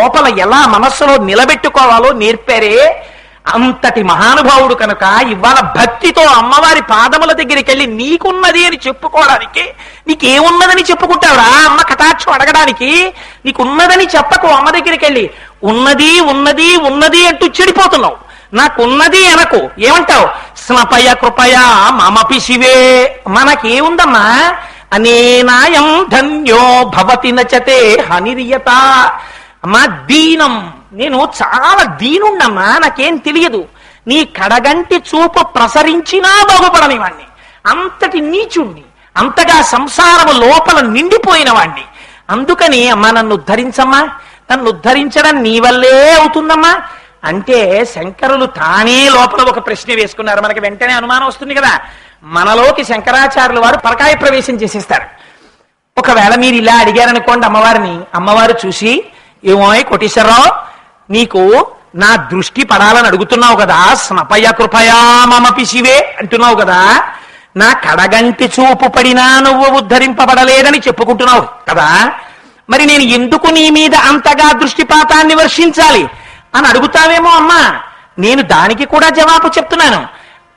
లోపల ఎలా మనస్సులో నిలబెట్టుకోవాలో నేర్పారే అంతటి మహానుభావుడు కనుక ఇవాళ భక్తితో అమ్మవారి పాదముల దగ్గరికి వెళ్ళి నీకున్నది అని చెప్పుకోవడానికి నీకేమున్నదని చెప్పుకుంటావురా? అమ్మ కటాక్షం అడగడానికి నీకున్నదని చెప్పకు అమ్మ దగ్గరికి వెళ్ళి ఉన్నది ఉన్నది ఉన్నది అంటూ చెడిపోతున్నావు. నాకున్నది అనకు. ఏమంటావు? స్నపయ కృపయ మమపి శివే. మనకేముందమ్మా? అనేనాయం ధన్యో భవతి నచతే హనిరియత. అమ్మా దీనం. నేను చాలా దీనుండమ్మా నాకేం తెలియదు. నీ కడగంటి చూపు ప్రసరించినా బాగుపడని వాణ్ణి. అంతటి నీచుణ్ణి. అంతగా సంసారము లోపల నిండిపోయిన వాణ్ణి. అందుకని అమ్మా నన్ను ఉద్ధరించమ్మా. నన్ను ఉద్ధరించడం నీ వల్లే అవుతుందమ్మా. అంటే శంకరులు తానే లోపల ఒక ప్రశ్న వేసుకున్నారు. మనకి వెంటనే అనుమానం వస్తుంది కదా. మనలోకి శంకరాచార్యులు వారు పరకాయ ప్రవేశం చేసేస్తారు. ఒకవేళ మీరు ఇలా అడిగారనుకోండి అమ్మవారిని అమ్మవారు చూసి ఏమోయ్ కోటేశ్వరరావు నీకు నా దృష్టి పడాలని అడుగుతున్నావు కదా స్నపయ కృపయా మమపి శివే అంటున్నావు కదా నా కడగంటి చూపు పడినా నువ్వు ఉద్ధరింపబడలేదని చెప్పుకుంటున్నావు కదా మరి నేను ఎందుకు నీ మీద అంతగా దృష్టిపాతాన్ని వర్షించాలి అని అడుగుతావేమో అమ్మా. నేను దానికి కూడా జవాబు చెప్తున్నాను.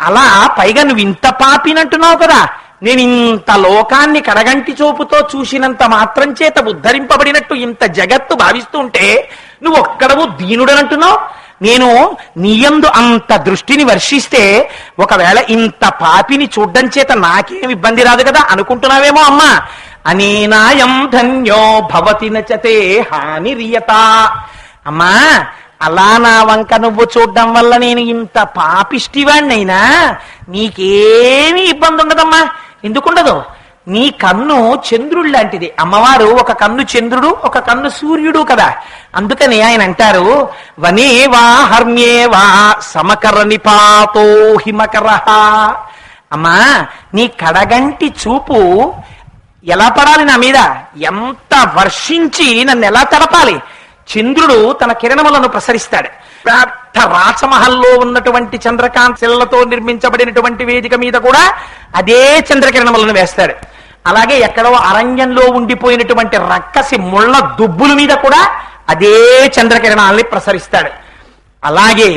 అలా పైగా నువ్వు ఇంత పాపినంటున్నావు కదా నేను ఇంత లోకాన్ని కడగంటి చూపుతో చూసినంత మాత్రం చేత ఉద్ధరింపబడినట్టు ఇంత జగత్తు భావిస్తూ ఉంటే నువ్వు ఒక్కడవు దీనుడనంటున్నావు నేను నీయందు అంత దృష్టిని వర్షిస్తే ఒకవేళ ఇంత పాపిని చూడ్డం చేత నాకేం ఇబ్బంది రాదు కదా అనుకుంటున్నావేమో అమ్మా. అనేనాయం ధన్యో భవతి నచతే హాని రియత. అమ్మా అలా నా వంక నువ్వు చూడడం వల్ల నేను ఇంత పాపిష్టివాణ్ణైనా? నీకేమీ ఇబ్బంది ఉండదమ్మా ఎందుకుండదు? నీ కన్ను చంద్రుడు లాంటిది. అమ్మవారు ఒక కన్ను చంద్రుడు ఒక కన్ను సూర్యుడు కదా. అందుకని ఆయన అంటారు వనే వా హర్మ్యే వా సమకర నిపాతో హిమకర అమ్మా నీ కడగంటి చూపు ఎలా పడాలి నా మీద? ఎంత వర్షించి నన్ను ఎలా తడపాలి? చంద్రుడు తన కిరణములను ప్రసరిస్తాడు. పెద్ద రాచమహల్లో ఉన్నటువంటి చంద్రకాంత్ శిలలతో నిర్మించబడినటువంటి వేదిక మీద కూడా అదే చంద్రకిరణములను వేస్తాడు. అలాగే ఎక్కడో అరణ్యంలో ఉండిపోయినటువంటి రక్కసి ముళ్ళ దుబ్బుల మీద కూడా అదే చంద్రకిరణాలని ప్రసరిస్తాడు. అలాగే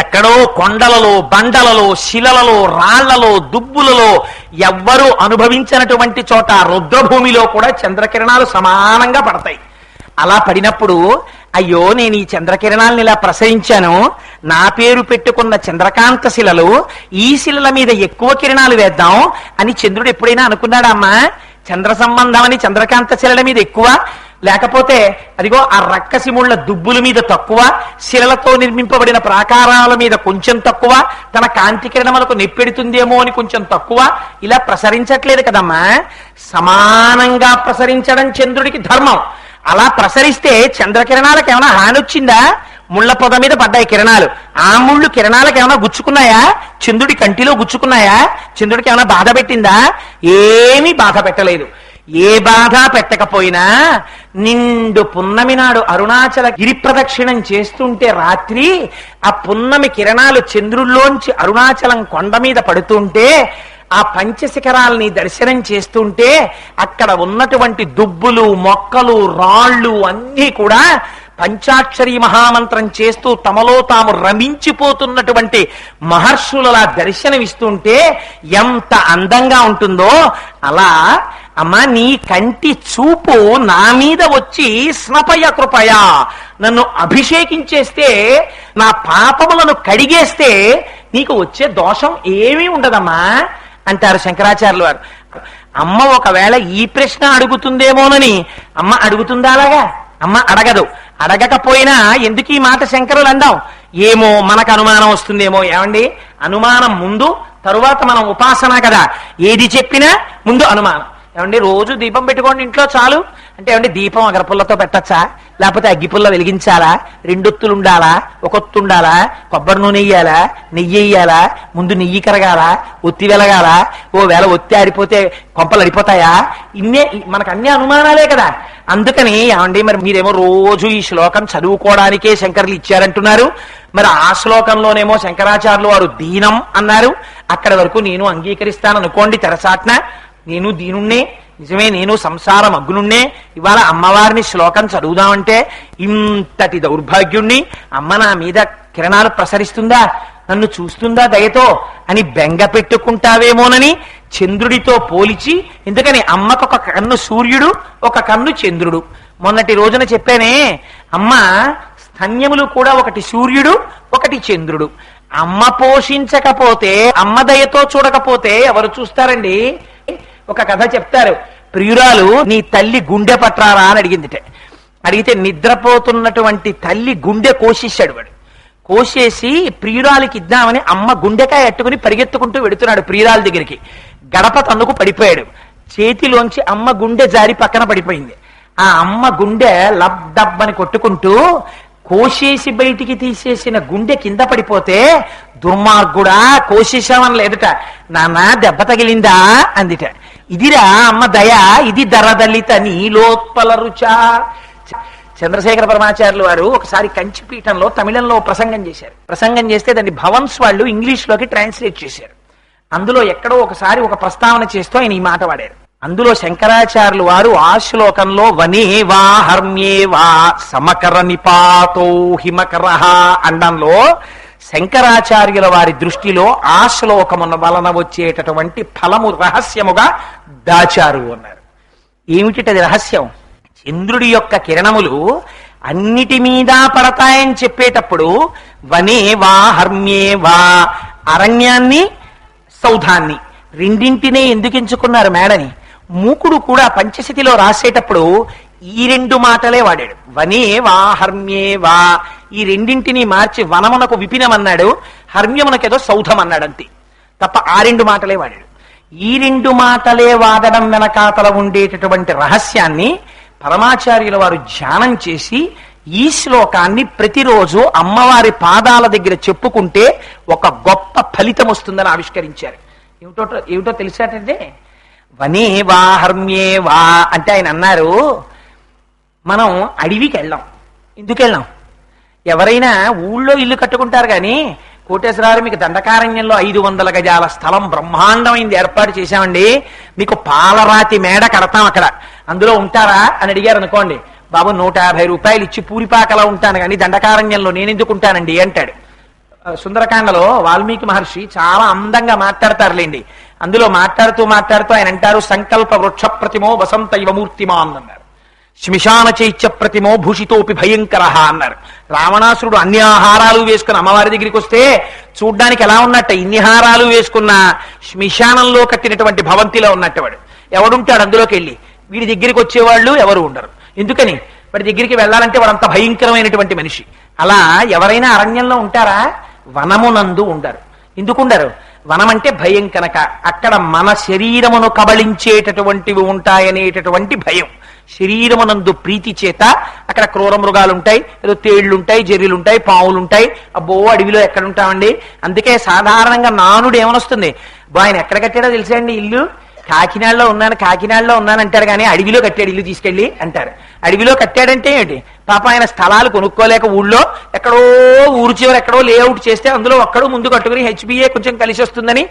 ఎక్కడో కొండలలో బండలలో శిలలలో రాళ్ళలో దుబ్బులలో ఎవ్వరూ అనుభవించినటువంటి చోట రుద్రభూమిలో కూడా చంద్రకిరణాలు సమానంగా పడతాయి. అలా పడినప్పుడు అయ్యో నేను ఈ చంద్రకిరణాలను ఇలా ప్రసరించాను. నా పేరు పెట్టుకున్న చంద్రకాంత శిలలు ఈ శిలల మీద ఎక్కువ కిరణాలు వేద్దాం అని చంద్రుడు ఎప్పుడైనా అనుకున్నాడమ్మా చంద్ర సంబంధం అని చంద్రకాంత శిలల మీద ఎక్కువ? లేకపోతే అదిగో ఆ రక్కసిముళ్ళ దుబ్బుల మీద తక్కువ? శిలలతో నిర్మింపబడిన ప్రాకారాల మీద కొంచెం తక్కువ? తన కాంతి కిరణములకు నెప్పెడుతుందేమో అని కొంచెం తక్కువ? ఇలా ప్రసరించట్లేదు కదమ్మా. సమానంగా ప్రసరించడం చంద్రుడికి ధర్మం. అలా ప్రసరిస్తే చంద్రకిరణాలకు ఏమైనా హాని వచ్చిందా ముళ్ళ పొద మీద పడ్డాయి కిరణాలు. ఆ ముళ్ళు కిరణాలకు ఏమైనా గుచ్చుకున్నాయా? చంద్రుడి కంటిలో గుచ్చుకున్నాయా? చంద్రుడికి ఏమైనా బాధ పెట్టిందా? ఏమీ బాధ పెట్టలేదు. ఏ బాధ పెట్టకపోయినా నిండు పున్నమి నాడు అరుణాచల గిరి ప్రదక్షిణం చేస్తుంటే రాత్రి ఆ పున్నమి కిరణాలు చంద్రుల్లోంచి అరుణాచలం కొండ మీద పడుతుంటే ఆ పంచశిఖరాల్ని దర్శనం చేస్తుంటే అక్కడ ఉన్నటువంటి దుబ్బులు మొక్కలు రాళ్ళు అన్నీ కూడా పంచాక్షరి మహామంత్రం చేస్తూ తమలో తాము రమించిపోతున్నటువంటి మహర్షులలా దర్శనమిస్తుంటే ఎంత అందంగా ఉంటుందో. అలా అమ్మా నీ కంటి చూపు నా మీద వచ్చి స్నపయ కృపయ. నన్ను అభిషేకించేస్తే నా పాపములను కడిగేస్తే నీకు వచ్చే దోషం ఏమీ ఉండదమ్మా. అంటారు శంకరాచార్యులు వారు. అమ్మ ఒకవేళ ఈ ప్రశ్న అడుగుతుందేమోనని అమ్మ అడుగుతుందా అలాగా? అమ్మ అడగదు. అడగకపోయినా ఎందుకు ఈ మాట శంకరులు అందాం? ఏమో మనకు అనుమానం వస్తుందేమో. ఏమండి? అనుమానం ముందు తరువాత మనం ఉపాసన కదా. ఏది చెప్పినా ముందు అనుమానం. ఏమండి? రోజు దీపం పెట్టుకోండి ఇంట్లో చాలు. అంటే ఏమండి? దీపం అగరపుల్లతో పెట్టచ్చా? లేకపోతే అగ్గిపుల్ల వెలిగించాలా? రెండొత్తులు ఉండాలా ఒకొత్తు ఉండాలా కొబ్బరి నూనె వేయాలా నెయ్యి వేయాలా ముందు నెయ్యి కరగాల? ఒత్తి వెలగాల? ఓ వేళ ఒత్తి ఆరిపోతే కొంపలు అడిపోతాయా ఇన్నే మనకు అన్ని అనుమానాలే కదా. అందుకని ఏమండి మరి మీరేమో రోజు ఈ శ్లోకం చదువుకోవడానికే శంకర్లు ఇచ్చారంటున్నారు. మరి ఆ శ్లోకంలోనేమో శంకరాచార్యులు వారు దీనం అన్నారు. అక్కడ వరకు నేను అంగీకరిస్తాను అనుకోండి తెరసాట్న. నేను దీనుణ్ణే. నిజమే నేను సంసారం అగ్నుణ్ణే. ఇవాళ అమ్మవారిని శ్లోకం చదువుదామంటే ఇంతటి దౌర్భాగ్యుణ్ణి. అమ్మ నా మీద కిరణాలు ప్రసరిస్తుందా? నన్ను చూస్తుందా దయతో? అని బెంగ పెట్టుకుంటావేమోనని చంద్రుడితో పోలిచి ఎందుకని అమ్మకు ఒక కన్ను సూర్యుడు ఒక కన్ను చంద్రుడు. మొన్నటి రోజున చెప్పానే అమ్మ స్తన్యములు కూడా ఒకటి సూర్యుడు ఒకటి చంద్రుడు. అమ్మ పోషించకపోతే అమ్మ దయతో చూడకపోతే ఎవరు చూస్తారండి? ఒక కథ చెప్తారు. ప్రియురాలు నీ తల్లి గుండె పట్రారా? అని అడిగిందిట. అడిగితే నిద్రపోతున్నటువంటి తల్లి గుండె కోసేశాడు వాడు. కోసేసి ప్రియురాలికి ఇద్దామని అమ్మ గుండెకాయ ఎట్టుకుని పరిగెత్తుకుంటూ వెడుతున్నాడు ప్రియురాల దగ్గరికి. గడప తన్నుకు పడిపోయాడు. చేతిలోంచి అమ్మ గుండె జారి పక్కన పడిపోయింది. ఆ అమ్మ గుండె లబ్ డబ్ అని కొట్టుకుంటూ కోసేసి బయటికి తీసేసిన గుండె కింద పడిపోతే దుర్మార్గుడా కోసేసామని లేదట. నాన్న దెబ్బ తగిలిందా? అందిట. ఇదిరా అమ్మ దయ ఇది దరదలిత నీలోత్పల రుచా. చంద్రశేఖర పరమాచార్యులు వారు ఒకసారి కంచిపీఠంలో తమిళంలో ప్రసంగం చేశారు. ప్రసంగం చేస్తే దాన్ని భవన్స్ వాళ్ళు ఇంగ్లీష్లోకి ట్రాన్స్లేట్ చేశారు. అందులో ఎక్కడో ఒకసారి ఒక ప్రస్తావన చేస్తూ ఆయన ఈ మాట వాడారు. అందులో శంకరాచార్యులు వారు ఆ శ్లోకంలో వనే వా హర్మ్యే వా సమకర నిపాతో హిమకర అండంలో శంకరాచార్యుల వారి దృష్టిలో ఆ శ్లోకమున వలన వచ్చేటటువంటి ఫలము రహస్యముగా దాచారు అన్నారు. ఏమిటది రహస్యం? చంద్రుడి యొక్క కిరణములు అన్నిటి మీద పడతాయని చెప్పేటప్పుడు వనే వా హర్మ్యే వా అరణ్యాన్ని సౌధాన్ని రెండింటినే ఎందుకు ఎంచుకున్నారు మేడని? మూకుడు కూడా పంచశతిలో రాసేటప్పుడు ఈ రెండు మాటలే వాడాడు. వనే వా హర్మ్యే వా ఈ రెండింటిని మార్చి వనమునకు విపినమన్నాడు హర్మ్యమునకేదో సౌధం అన్నాడు అంతే తప్ప ఆ రెండు మాటలే వాడాడు. ఈ రెండు మాటలే వాడడం వెనకాతల ఉండేటటువంటి రహస్యాన్ని పరమాచార్యుల వారు ధ్యానం చేసి ఈ శ్లోకాన్ని ప్రతిరోజు అమ్మవారి పాదాల దగ్గర చెప్పుకుంటే ఒక గొప్ప ఫలితం వస్తుందని ఆవిష్కరించారు. ఏమిటో ఏమిటో తెలిసాటంటే వనే వా హర్మ్యే వా అంటే ఆయన అన్నారు మనం అడవికి వెళ్ళాం. ఎందుకు వెళ్ళాం? ఎవరైనా ఊళ్ళో ఇల్లు కట్టుకుంటారు కానీ కోటేశ్వరారు మీకు దండకారణ్యంలో ఐదు వందల గజాల స్థలం బ్రహ్మాండమైంది ఏర్పాటు చేశామండి. మీకు పాలరాతి మేడ కడతాం అక్కడ. అందులో ఉంటారా అని అడిగారు అనుకోండి. బాబు నూట యాభై రూపాయలు ఇచ్చి పూరిపాకలా ఉంటాను కానీ దండకారణ్యంలో నేను ఉంటానండి అంటాడు సుందరకాండలో వాల్మీకి మహర్షి చాలా అందంగా మాట్లాడతారులేండి. అందులో మాట్లాడుతూ మాట్లాడుతూ ఆయన అంటారు సంకల్ప వృక్ష ప్రతిమో వసంత యువమూర్తిమా అన్నారు. శ్మశాన చైత్య ప్రతిమో భూషితోపి భయంకర అన్నారు. రావణాసురుడు అన్ని ఆహారాలు వేసుకుని అమ్మవారి దగ్గరికి వస్తే చూడ్డానికి ఎలా ఉన్నట్ట? ఇన్ని హారాలు వేసుకున్న శ్మశానంలో కట్టినటువంటి భవంతిలో ఉన్నట్టు వాడు ఎవడుంటాడు అందులోకి వెళ్ళి వీడి దగ్గరికి వచ్చేవాళ్ళు ఎవరు ఉండరు. ఎందుకని? వాడి దగ్గరికి వెళ్ళాలంటే వాడంత భయంకరమైనటువంటి మనిషి. అలా ఎవరైనా అరణ్యంలో ఉంటారా? వనమునందు ఉండరు. ఎందుకుండరు? వనం అంటే భయం కనుక. అక్కడ మన శరీరమును కబళించేటటువంటివి ఉంటాయనేటటువంటి భయం. శరీరమునందు ప్రీతి చేత అక్కడ క్రూర మృగాలు ఉంటాయి ఏదో తేళ్ళుంటాయి జర్రీలుంటాయి పావులుంటాయి. అబ్బో అడవిలో ఎక్కడుంటామండి? అందుకే సాధారణంగా నానుడు ఏమనొస్తుంది బా ఆయన ఎక్కడ కట్టాడో తెలుసా అండి ఇల్లు? కాకినాడలో ఉన్నాను కాకినాడలో ఉన్నాను అంటారు కానీ అడవిలో కట్టాడు ఇల్లు తీసుకెళ్ళి అంటారు. అడవిలో కట్టాడంటే ఏంటి? పాప ఆయన స్థలాలు కొనుక్కోలేక ఊళ్ళో ఎక్కడో ఊరు చివర ఎక్కడో లేఅవుట్ చేస్తే అందులో ఒక్కడు ముందు కట్టుకుని హెచ్బిఏ కొంచెం కలిసి వస్తుందని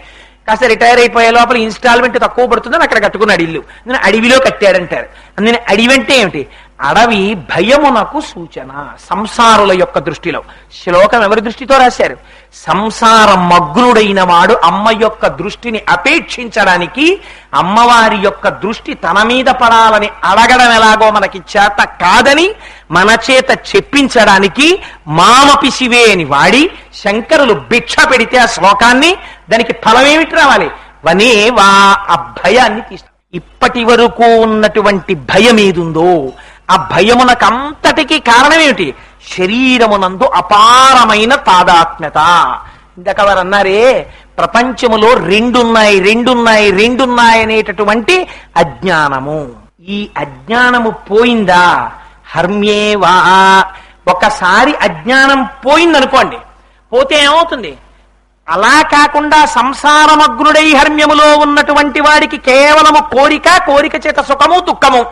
కాస్త రిటైర్ అయిపోయే లోపల ఇన్స్టాల్మెంట్ తక్కువ పడుతుందని అక్కడ కట్టుకున్నాడు ఇల్లు. నేను అడవిలో కట్టాడంటారు. నేను అడవి అంటే ఏమిటి? అడవి భయమునకు సూచన. సంసారుల యొక్క దృష్టిలో. శ్లోకం ఎవరి దృష్టితో రాశారు? సంసార మగ్నుడైన వాడు అమ్మ యొక్క దృష్టిని అపేక్షించడానికి అమ్మవారి యొక్క దృష్టి తన మీద పడాలని అడగడం ఎలాగో మనకి చేత కాదని మన చేత చెప్పించడానికి మామపి శివే అని వాడి శంకరులు భిక్ష పెడితే ఆ శ్లోకాన్ని దానికి ఫలమేమిటి రావాలి? వనే వా ఆ భయాన్ని తీస్తాం. ఇప్పటి వరకు ఉన్నటువంటి భయం ఏదుందో ఆ భయమునకంతటికి కారణం ఏమిటి శరీరమునందు అపారమైన తాదాత్మ్యత. ఇందాక వారు అన్నారే ప్రపంచములో రెండున్నాయి రెండున్నాయి రెండున్నాయి అనేటటువంటి అజ్ఞానము. ఈ అజ్ఞానము పోయిందా? హర్మ్యేవా ఒకసారి అజ్ఞానం పోయిందనుకోండి పోతే ఏమవుతుంది? అలా కాకుండా సంసారమగ్నుడై హర్మ్యములో ఉన్నటువంటి వాడికి కేవలము కోరిక కోరిక చేత సుఖము దుఃఖము.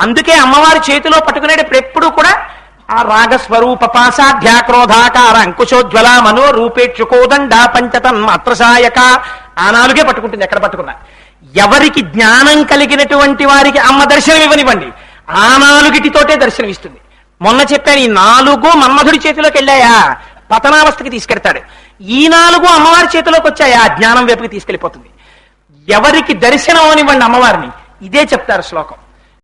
అందుకే అమ్మవారి చేతిలో పట్టుకునేటప్పుడు ఎప్పుడు కూడా ఆ రాగస్వరూప పాసాధ్యాక్రోధాకార అంకుశోజ్వల మనో రూపేక్షుకోదండ పంచతం అత్రసాయక ఆ నాలుగే పట్టుకుంటుంది ఎక్కడ పట్టుకున్నా. ఎవరికి జ్ఞానం కలిగినటువంటి వారికి అమ్మ దర్శనం ఇవ్వనివ్వండి. ఆ నాలుగిటితోటే దర్శనం ఇస్తుంది మొన్న చెప్పాను ఈ నాలుగు మన్మధుడి చేతిలోకి వెళ్ళాయా? పతనావస్థకి తీసుకెడతాడు. ఈ నాలుగు అమ్మవారి చేతిలోకి వచ్చాయా? జ్ఞానం వైపుకి తీసుకెళ్ళిపోతుంది. ఎవరికి దర్శనం అనివ్వండి అమ్మవారిని. ఇదే చెప్తారు శ్లోకం.